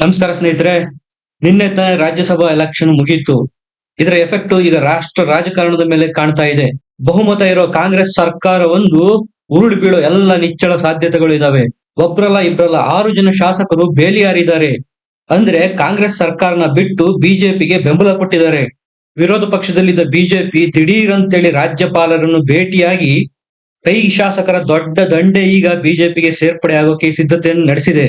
ನಮಸ್ಕಾರ ಸ್ನೇಹಿತರೆ, ನಿನ್ನೆ ತಾನೇ ರಾಜ್ಯಸಭಾ ಎಲೆಕ್ಷನ್ ಮುಗೀತು. ಇದರ ಎಫೆಕ್ಟ್ ಈಗ ರಾಷ್ಟ್ರ ರಾಜಕಾರಣದ ಮೇಲೆ ಕಾಣ್ತಾ ಇದೆ. ಬಹುಮತ ಇರೋ ಕಾಂಗ್ರೆಸ್ ಸರ್ಕಾರ ಒಂದು ಉರುಳು ಬೀಳೋ ಎಲ್ಲ ನಿಚ್ಚಳ ಸಾಧ್ಯತೆಗಳು ಇದಾವೆ. ಒಬ್ರಲ್ಲ ಇಬ್ರಲ್ಲ ಆರು ಜನ ಶಾಸಕರು ಬೇಲಿಯಾರಿದ್ದಾರೆ. ಅಂದ್ರೆ ಕಾಂಗ್ರೆಸ್ ಸರ್ಕಾರನ ಬಿಟ್ಟು ಬಿಜೆಪಿಗೆ ಬೆಂಬಲ ಕೊಟ್ಟಿದ್ದಾರೆ. ವಿರೋಧ ಪಕ್ಷದಲ್ಲಿದ್ದ ಬಿಜೆಪಿ ದಿಢೀರ್ ಅಂತೇಳಿ ರಾಜ್ಯಪಾಲರನ್ನು ಭೇಟಿಯಾಗಿ ಕೈ ಶಾಸಕರ ದೊಡ್ಡ ದಂಡೆ ಈಗ ಬಿಜೆಪಿಗೆ ಸೇರ್ಪಡೆ ಆಗೋಕೆ ಸಿದ್ಧತೆಯನ್ನು ನಡೆಸಿದೆ.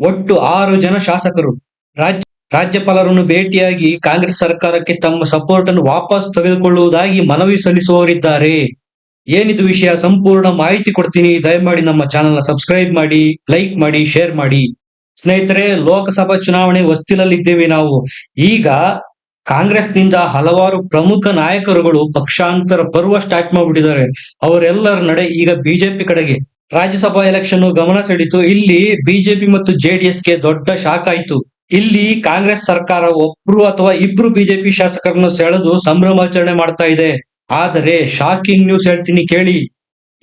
ಒಟ್ಟು ಆರು ಜನ ಶಾಸಕರು. ರಾಜ್ಯ, ರಾಜ್ಯಪಾಲರನ್ನು ಭೇಟಿಯಾಗಿ ಕಾಂಗ್ರೆಸ್ ಸರ್ಕಾರಕ್ಕೆ ತಮ್ಮ ಸಪೋರ್ಟ್ ಅನ್ನು ವಾಪಸ್ ತೆಗೆದುಕೊಳ್ಳುವುದಾಗಿ ಮನವಿ ಸಲ್ಲಿಸುವವರಿದ್ದಾರೆ. ಏನಿದು ವಿಷಯ ಸಂಪೂರ್ಣ ಮಾಹಿತಿ ಕೊಡ್ತೀನಿ. ದಯಮಾಡಿ ನಮ್ಮ ಚಾನೆಲ್ನ ಸಬ್ಸ್ಕ್ರೈಬ್ ಮಾಡಿ, ಲೈಕ್ ಮಾಡಿ, ಶೇರ್ ಮಾಡಿ. ಸ್ನೇಹಿತರೆ, ಲೋಕಸಭಾ ಚುನಾವಣೆ ಹೊಸ್ತಿಲಲ್ಲಿದ್ದೇವೆ ನಾವು. ಈಗ ಕಾಂಗ್ರೆಸ್ನಿಂದ ಹಲವಾರು ಪ್ರಮುಖ ನಾಯಕರುಗಳು ಪಕ್ಷಾಂತರ ಪರ್ವ ಸ್ಟಾರ್ಟ್ ಮಾಡ್ಬಿಟ್ಟಿದ್ದಾರೆ. ಅವರೆಲ್ಲರ ನಡೆ ಈಗ ಬಿಜೆಪಿ ಕಡೆಗೆ. ರಾಜ್ಯಸಭಾ ಎಲೆಕ್ಷನ್ ಗಮನ ಸೆಳೀತು ಇಲ್ಲಿ ಬಿಜೆಪಿ ಮತ್ತು ಜೆಡಿಎಸ್ಗೆ ದೊಡ್ಡ ಶಾಕ್ ಆಯ್ತು ಇಲ್ಲಿ ಕಾಂಗ್ರೆಸ್ ಸರ್ಕಾರ ಒಬ್ರು ಅಥವಾ ಇಬ್ರು ಬಿಜೆಪಿ ಶಾಸಕರನ್ನು ಸೆಳೆದು ಸಂಭ್ರಮಾಚರಣೆ ಮಾಡ್ತಾ ಇದೆ. ಆದರೆ ಶಾಕಿಂಗ್ ನ್ಯೂಸ್ ಹೇಳ್ತೀನಿ ಕೇಳಿ.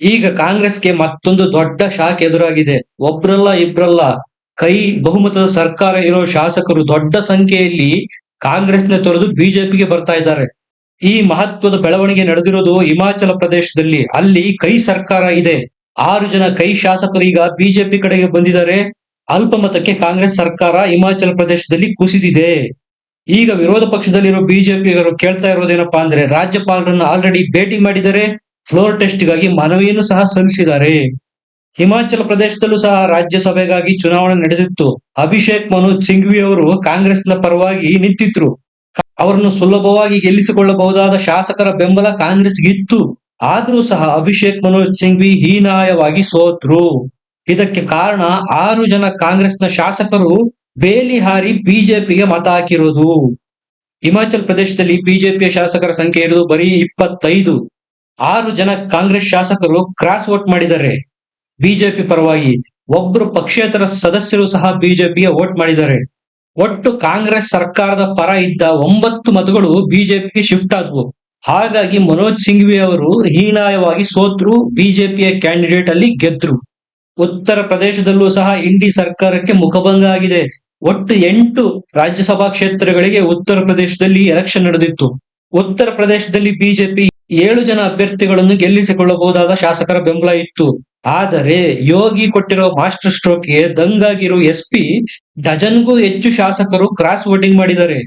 ಈಗ ಕಾಂಗ್ರೆಸ್ಗೆ ಮತ್ತೊಂದು ದೊಡ್ಡ ಶಾಕ್ ಎದುರಾಗಿದೆ. ಒಬ್ರಲ್ಲ, ಇಬ್ರಲ್ಲ. ಕೈ ಬಹುಮತದ ಸರ್ಕಾರ ಇರೋ ಶಾಸಕರು ದೊಡ್ಡ ಸಂಖ್ಯೆಯಲ್ಲಿ ಕಾಂಗ್ರೆಸ್ನ ತೊರೆದು ಬಿಜೆಪಿಗೆ ಬರ್ತಾ ಇದ್ದಾರೆ. ಈ ಮಹತ್ವದ ಬೆಳವಣಿಗೆ ನಡೆದಿರೋದು ಹಿಮಾಚಲ ಪ್ರದೇಶದಲ್ಲಿ. ಅಲ್ಲಿ ಕೈ ಸರ್ಕಾರ ಇದೆ. ಆರು ಜನ ಕೈ ಶಾಸಕರು ಈಗ ಬಿಜೆಪಿ ಕಡೆಗೆ ಬಂದಿದ್ದಾರೆ. ಅಲ್ಪಮತಕ್ಕೆ ಕಾಂಗ್ರೆಸ್ ಸರ್ಕಾರ ಹಿಮಾಚಲ ಪ್ರದೇಶದಲ್ಲಿ ಕುಸಿದಿದೆ. ಈಗ ವಿರೋಧ ಪಕ್ಷದಲ್ಲಿರೋ ಬಿಜೆಪಿಗರು ಕೇಳ್ತಾ ಇರೋದೇನಪ್ಪಾ ಅಂದ್ರೆ ರಾಜ್ಯಪಾಲರನ್ನು ಆಲ್ರೆಡಿ ಭೇಟಿ ಮಾಡಿದರೆ ಫ್ಲೋರ್ ಟೆಸ್ಟ್ಗಾಗಿ ಮನವಿಯನ್ನು ಸಹ ಸಲ್ಲಿಸಿದ್ದಾರೆ. ಹಿಮಾಚಲ ಪ್ರದೇಶದಲ್ಲೂ ಸಹ ರಾಜ್ಯಸಭೆಗಾಗಿ ಚುನಾವಣೆ ನಡೆದಿತ್ತು. ಅಭಿಷೇಕ್ ಮನೋಜ್ ಸಿಂಘ್ವಿ ಅವರು ಕಾಂಗ್ರೆಸ್ನ ಪರವಾಗಿ ನಿಂತಿದ್ರು. ಅವರನ್ನು ಸುಲಭವಾಗಿ ಗೆಲ್ಲಿಸಿಕೊಳ್ಳಬಹುದಾದ ಶಾಸಕರ ಬೆಂಬಲ ಕಾಂಗ್ರೆಸ್ಗಿತ್ತು ಆದ್ರೂ ಸಹ ಅಭಿಷೇಕ್ ಮನೋಜ್ ಸಿಂಘ್ವಿ ಹೀನಾಯವಾಗಿ ಸೋತ್ರು. ಇದಕ್ಕೆ ಕಾರಣ ಆರು ಜನ ಕಾಂಗ್ರೆಸ್ನ ಶಾಸಕರು ಬೇಲಿ ಹಾರಿ ಬಿಜೆಪಿಗೆ ಮತ ಹಾಕಿರೋದು. ಹಿಮಾಚಲ ಪ್ರದೇಶದಲ್ಲಿ ಬಿಜೆಪಿಯ ಶಾಸಕರ ಸಂಖ್ಯೆ ಇರೋದು ಬರೀ ಇಪ್ಪತ್ತೈದು. ಆರು ಜನ ಕಾಂಗ್ರೆಸ್ ಶಾಸಕರು ಕ್ರಾಸ್ ವೋಟ್ ಮಾಡಿದ್ದಾರೆ. ಬಿಜೆಪಿ ಪರವಾಗಿ ಒಬ್ಬರು ಪಕ್ಷೇತರ ಸದಸ್ಯರು ಸಹ ಬಿಜೆಪಿಗೆ ವೋಟ್ ಮಾಡಿದ್ದಾರೆ. ಒಟ್ಟು ಕಾಂಗ್ರೆಸ್ ಸರ್ಕಾರದ ಪರ ಇದ್ದ ಒಂಬತ್ತು ಮತಗಳು ಬಿಜೆಪಿಗೆ ಶಿಫ್ಟ್ ಆದವು. ಹಾಗಾಗಿ ಮನೋಜ್ ಸಿಂಘ್ವಿ ಅವರು ಹೀನಾಯವಾಗಿ ಸೋತ್ರು, ಬಿಜೆಪಿಯ ಕ್ಯಾಂಡಿಡೇಟ್ ಅಲ್ಲಿ ಗೆದ್ರು. ಉತ್ತರ ಪ್ರದೇಶದಲ್ಲೂ ಸಹ ಇಂಡಿ ಸರ್ಕಾರಕ್ಕೆ ಮುಖಭಂಗ ಆಗಿದೆ. ಒಟ್ಟು ಎಂಟು ರಾಜ್ಯಸಭಾ ಕ್ಷೇತ್ರಗಳಿಗೆ ಉತ್ತರ ಪ್ರದೇಶದಲ್ಲಿ ಎಲೆಕ್ಷನ್ ನಡೆದಿತ್ತು. ಉತ್ತರ ಪ್ರದೇಶದಲ್ಲಿ ಬಿಜೆಪಿ ಏಳು ಜನ ಅಭ್ಯರ್ಥಿಗಳನ್ನು ಗೆಲ್ಲಿಸಿಕೊಳ್ಳಬಹುದಾದ ಶಾಸಕರ ಬೆಂಬಲ ಇತ್ತು. ಆದರೆ ಯೋಗಿ ಕೊಟ್ಟಿರೋ ಮಾಸ್ಟರ್ ಸ್ಟ್ರೋಕ್ಗೆ ದಂಗಾಗಿರೋ ಎಸ್ಪಿ ಡಜನ್ಗೂ ಹೆಚ್ಚು ಶಾಸಕರು ಕ್ರಾಸ್ ವೋಟಿಂಗ್ ಮಾಡಿದ್ದಾರೆ.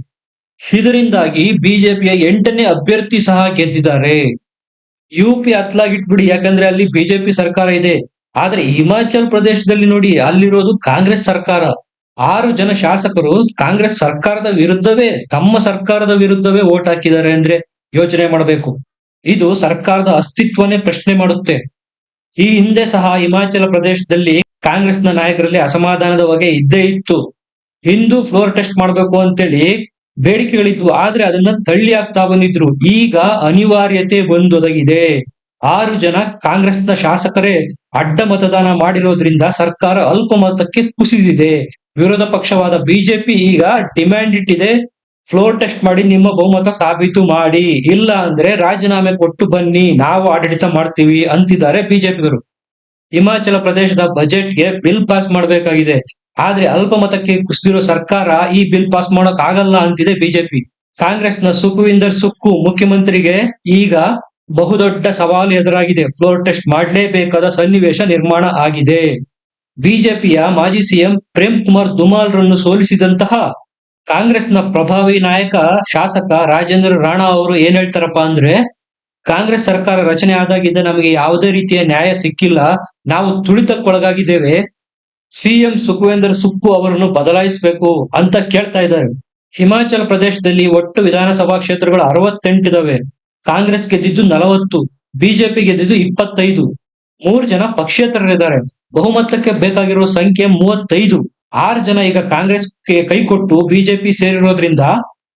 ಇದರಿಂದಾಗಿ ಬಿಜೆಪಿಯ ಎಂಟನೇ ಅಭ್ಯರ್ಥಿ ಸಹ ಗೆದ್ದಿದ್ದಾರೆ. ಯು ಪಿ ಅತ್ಲಾಗಿಟ್ಬಿಡಿ ಯಾಕಂದ್ರೆ ಅಲ್ಲಿ ಬಿಜೆಪಿ ಸರ್ಕಾರ ಇದೆ. ಆದ್ರೆ ಹಿಮಾಚಲ್ ಪ್ರದೇಶದಲ್ಲಿ ನೋಡಿ, ಅಲ್ಲಿರೋದು ಕಾಂಗ್ರೆಸ್ ಸರ್ಕಾರ. ಆರು ಜನ ಶಾಸಕರು ಕಾಂಗ್ರೆಸ್ ಸರ್ಕಾರದ ವಿರುದ್ಧವೇ, ತಮ್ಮ ಸರ್ಕಾರದ ವಿರುದ್ಧವೇ ಓಟ್ ಹಾಕಿದ್ದಾರೆ ಅಂದ್ರೆ ಯೋಚನೆ ಮಾಡಬೇಕು. ಇದು ಸರ್ಕಾರದ ಅಸ್ತಿತ್ವನೇ ಪ್ರಶ್ನೆ ಮಾಡುತ್ತೆ. ಈ ಹಿಂದೆ ಸಹ ಹಿಮಾಚಲ ಪ್ರದೇಶದಲ್ಲಿ ಕಾಂಗ್ರೆಸ್ನ ನಾಯಕರಲ್ಲಿ ಅಸಮಾಧಾನದ ಹೊಗೆ ಇದ್ದೇ ಇತ್ತು. ಹಿಂದೂ ಫ್ಲೋರ್ ಟೆಸ್ಟ್ ಮಾಡಬೇಕು ಅಂತೇಳಿ ಬೇಡಿಕೆಗಳಿದ್ವು, ಆದ್ರೆ ಅದನ್ನ ತಳ್ಳಿ ಆಗ್ತಾ ಬಂದಿದ್ರು. ಈಗ ಅನಿವಾರ್ಯತೆ ಬಂದೊದಗಿದೆ. ಆರು ಜನ ಕಾಂಗ್ರೆಸ್ನ ಶಾಸಕರೇ ಅಡ್ಡ ಮತದಾನ ಮಾಡಿರೋದ್ರಿಂದ ಸರ್ಕಾರ ಅಲ್ಪಮತಕ್ಕೆ ಕುಸಿದಿದೆ. ವಿರೋಧ ಪಕ್ಷವಾದ ಬಿಜೆಪಿ ಈಗ ಡಿಮ್ಯಾಂಡ್ ಇಟ್ಟಿದೆ, ಫ್ಲೋರ್ ಟೆಸ್ಟ್ ಮಾಡಿ ನಿಮ್ಮ ಬಹುಮತ ಸಾಬೀತು ಮಾಡಿ. ಇಲ್ಲ ಅಂದ್ರೆ ರಾಜೀನಾಮೆ ಕೊಟ್ಟು ಬನ್ನಿ, ನಾವು ಆಡಳಿತ ಮಾಡ್ತೀವಿ ಅಂತಿದ್ದಾರೆ ಬಿಜೆಪಿಗರು. ಹಿಮಾಚಲ ಪ್ರದೇಶದ ಬಜೆಟ್ಗೆ ಬಿಲ್ ಪಾಸ್ ಮಾಡಬೇಕಾಗಿದೆ. ಆದ್ರೆ ಅಲ್ಪಮತಕ್ಕೆ ಕುಸಿದಿರೋ ಸರ್ಕಾರ ಈ ಬಿಲ್ ಪಾಸ್ ಮಾಡೋಕ್ ಆಗಲ್ಲ ಅಂತಿದೆ ಬಿಜೆಪಿ. ಕಾಂಗ್ರೆಸ್ನ ಸುಖವಿಂದರ್ ಸುಕ್ಕು ಮುಖ್ಯಮಂತ್ರಿಗೆ ಈಗ ಬಹುದೊಡ್ಡ ಸವಾಲು ಎದುರಾಗಿದೆ. ಫ್ಲೋರ್ ಟೆಸ್ಟ್ ಮಾಡಲೇಬೇಕಾದ ಸನ್ನಿವೇಶ ನಿರ್ಮಾಣ ಆಗಿದೆ. ಬಿಜೆಪಿಯ ಮಾಜಿ ಸಿಎಂ ಪ್ರೇಮ್ ಕುಮಾರ್ ದುಮಾಲ್ರನ್ನು ಸೋಲಿಸಿದಂತಹ ಕಾಂಗ್ರೆಸ್ನ ಪ್ರಭಾವಿ ನಾಯಕ ಶಾಸಕ ರಾಜೇಂದ್ರ ರಾಣಾ ಅವರು ಏನ್ ಹೇಳ್ತಾರಪ್ಪ ಅಂದ್ರೆ, ಕಾಂಗ್ರೆಸ್ ಸರ್ಕಾರ ರಚನೆ ಆದಾಗಿದ್ದ ನಮಗೆ ಯಾವುದೇ ರೀತಿಯ ನ್ಯಾಯ ಸಿಕ್ಕಿಲ್ಲ, ನಾವು ತುಳಿತಕ್ಕೊಳಗಾಗಿದ್ದೇವೆ ಸಿಎಂ ಸುಖವೇಂದ್ರ ಸುಕ್ಕು ಅವರನ್ನು ಬದಲಾಯಿಸಬೇಕು ಅಂತ ಕೇಳ್ತಾ ಇದ್ದಾರೆ. ಹಿಮಾಚಲ ಪ್ರದೇಶದಲ್ಲಿ ಒಟ್ಟು ವಿಧಾನಸಭಾ ಕ್ಷೇತ್ರಗಳು ಅರವತ್ತೆಂಟಿದಾವೆ ಕಾಂಗ್ರೆಸ್ ಗೆದ್ದಿದ್ದು ನಲವತ್ತು, ಬಿಜೆಪಿ ಗೆದ್ದಿದ್ದು ಇಪ್ಪತ್ತೈದು. ಮೂರು ಜನ ಪಕ್ಷೇತರರಿದ್ದಾರೆ. ಬಹುಮತಕ್ಕೆ ಬೇಕಾಗಿರುವ ಸಂಖ್ಯೆ ಮೂವತ್ತೈದು. ಆರು ಜನ ಈಗ ಕಾಂಗ್ರೆಸ್ಗೆ ಕೈಕೊಟ್ಟು ಬಿಜೆಪಿ ಸೇರಿರೋದ್ರಿಂದ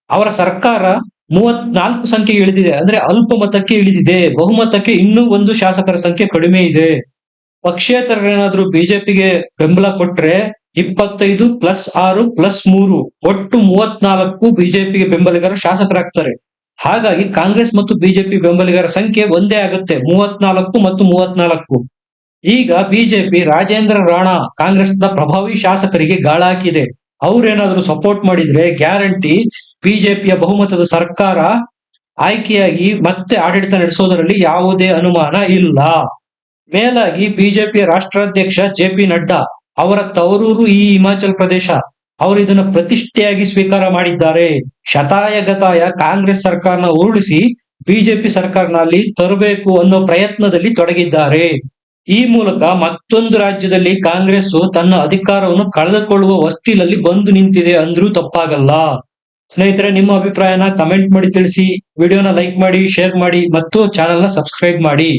ಅವರ ಸರ್ಕಾರ ಮೂವತ್ನಾಲ್ಕು ಸಂಖ್ಯೆ ಇಳಿದಿದೆ. ಅಂದ್ರೆ ಅಲ್ಪ ಮತಕ್ಕೆ ಇಳಿದಿದೆ. ಬಹುಮತಕ್ಕೆ ಇನ್ನೂ ಒಂದು ಶಾಸಕರ ಸಂಖ್ಯೆ ಕಡಿಮೆ ಇದೆ. ಪಕ್ಷೇತರರೇನಾದ್ರೂ ಬಿಜೆಪಿಗೆ ಬೆಂಬಲ ಕೊಟ್ರೆ ಇಪ್ಪತ್ತೈದು ಪ್ಲಸ್ ಆರು ಪ್ಲಸ್ ಮೂರು, ಒಟ್ಟು ಮೂವತ್ನಾಲ್ಕು ಬಿಜೆಪಿಗೆ ಬೆಂಬಲಿಗರ ಶಾಸಕರಾಗ್ತಾರೆ. ಹಾಗಾಗಿ ಕಾಂಗ್ರೆಸ್ ಮತ್ತು ಬಿಜೆಪಿ ಬೆಂಬಲಿಗರ ಸಂಖ್ಯೆ ಒಂದೇ ಆಗುತ್ತೆ, ಮೂವತ್ನಾಲ್ಕು ಮತ್ತು ಮೂವತ್ನಾಲ್ಕು. ಈಗ ಬಿಜೆಪಿ ರಾಜೇಂದ್ರ ರಾಣಾ ಕಾಂಗ್ರೆಸ್ನ ಪ್ರಭಾವಿ ಶಾಸಕರಿಗೆ ಗಾಳ ಹಾಕಿದೆ ಅವ್ರೇನಾದ್ರೂ ಸಪೋರ್ಟ್ ಮಾಡಿದ್ರೆ ಗ್ಯಾರಂಟಿ ಬಿಜೆಪಿಯ ಬಹುಮತದ ಸರ್ಕಾರ ಆಯ್ಕೆಯಾಗಿ ಮತ್ತೆ ಆಡಳಿತ ನಡೆಸೋದರಲ್ಲಿ ಯಾವುದೇ ಅನುಮಾನ ಇಲ್ಲ. ಮೇಲಾಗಿ ಬಿಜೆಪಿ ರಾಷ್ಟ್ರಾಧ್ಯಕ್ಷ ಜೆ ಪಿ ನಡ್ಡಾ ಅವರ ತವರೂರು ಈ ಹಿಮಾಚಲ್ ಪ್ರದೇಶ, ಅವರು ಇದನ್ನು ಪ್ರತಿಷ್ಠೆಯಾಗಿ ಸ್ವೀಕಾರ ಮಾಡಿದ್ದಾರೆ. ಶತಾಯಗತಾಯ ಕಾಂಗ್ರೆಸ್ ಸರ್ಕಾರನ ಉರುಳಿಸಿ ಬಿಜೆಪಿ ಸರ್ಕಾರನ ಅಲ್ಲಿ ತರಬೇಕು ಅನ್ನೋ ಪ್ರಯತ್ನದಲ್ಲಿ ತೊಡಗಿದ್ದಾರೆ. ಈ ಮೂಲಕ ಮತ್ತೊಂದು ರಾಜ್ಯದಲ್ಲಿ ಕಾಂಗ್ರೆಸ್ ತನ್ನ ಅಧಿಕಾರವನ್ನು ಕಳೆದುಕೊಳ್ಳುವ ಹೊಸ್ತಿಲಲ್ಲಿ ಬಂದು ನಿಂತಿದೆ ಅಂದ್ರೂ ತಪ್ಪಾಗಲ್ಲ. ಸ್ನೇಹಿತರೆ, ನಿಮ್ಮ ಅಭಿಪ್ರಾಯನ ಕಮೆಂಟ್ ಮಾಡಿ ತಿಳಿಸಿ. ವಿಡಿಯೋನ ಲೈಕ್ ಮಾಡಿ, ಶೇರ್ ಮಾಡಿ, ಮತ್ತು ಚಾನೆಲ್ನ ಸಬ್ಸ್ಕ್ರೈಬ್ ಮಾಡಿ.